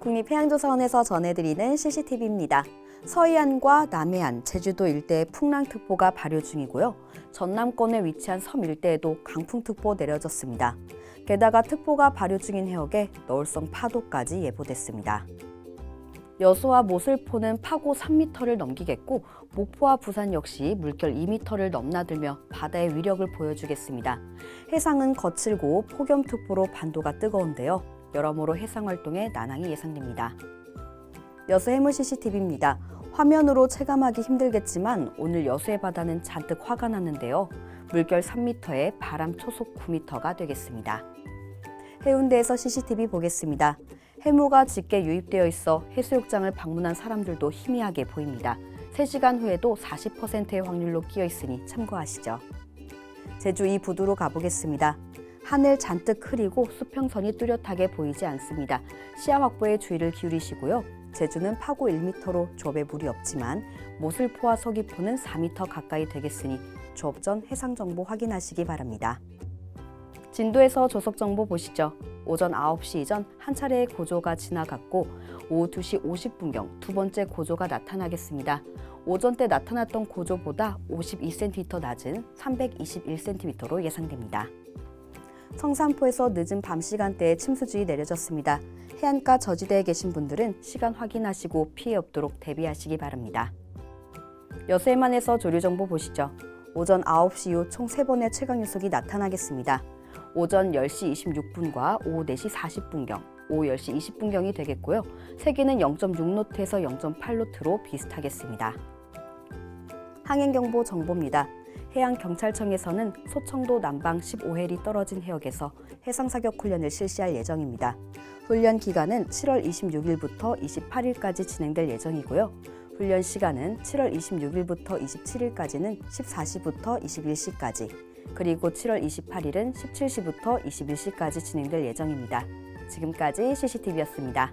국립해양조사원에서 전해드리는 CCTV입니다. 서해안과 남해안, 제주도 일대에 풍랑특보가 발효 중이고요. 전남권에 위치한 섬 일대에도 강풍특보 내려졌습니다. 게다가 특보가 발효 중인 해역에 너울성 파도까지 예보됐습니다. 여수와 모슬포는 파고 3m를 넘기겠고 목포와 부산 역시 물결 2m를 넘나들며 바다의 위력을 보여주겠습니다. 해상은 거칠고 폭염특보로 반도가 뜨거운데요. 여러모로 해상 활동에 난항이 예상됩니다. 여수 해무 CCTV입니다. 화면으로 체감하기 힘들겠지만 오늘 여수의 바다는 잔뜩 화가 났는데요. 물결 3m에 바람 초속 9m가 되겠습니다. 해운대에서 CCTV 보겠습니다. 해무가 짙게 유입되어 있어 해수욕장을 방문한 사람들도 희미하게 보입니다. 3시간 후에도 40%의 확률로 끼어 있으니 참고하시죠. 제주 이부두로 가보겠습니다. 하늘 잔뜩 흐리고 수평선이 뚜렷하게 보이지 않습니다. 시야 확보에 주의를 기울이시고요. 제주는 파고 1m로 조업에 물이 없지만 모슬포와 서귀포는 4m 가까이 되겠으니 조업 전 해상 정보 확인하시기 바랍니다. 진도에서 조석 정보 보시죠. 오전 9시 이전 한 차례의 고조가 지나갔고 오후 2시 50분경 두 번째 고조가 나타나겠습니다. 오전 때 나타났던 고조보다 52cm 낮은 321cm로 예상됩니다. 성산포에서 늦은 밤 시간대에 침수주의 내려졌습니다. 해안가 저지대에 계신 분들은 시간 확인하시고 피해 없도록 대비하시기 바랍니다. 여수해만에서 조류 정보 보시죠. 오전 9시 이후 총 3번의 최강 유속이 나타나겠습니다. 오전 10시 26분과 오후 4시 40분경, 오후 10시 20분경이 되겠고요. 세기는 0.6노트에서 0.8노트로 비슷하겠습니다. 항행경보 정보입니다. 해양경찰청에서는 소청도 남방 15해리 떨어진 해역에서 해상사격 훈련을 실시할 예정입니다. 훈련 기간은 7월 26일부터 28일까지 진행될 예정이고요. 훈련 시간은 7월 26일부터 27일까지는 14시부터 21시까지, 그리고 7월 28일은 17시부터 21시까지 진행될 예정입니다. 지금까지 CCTV였습니다.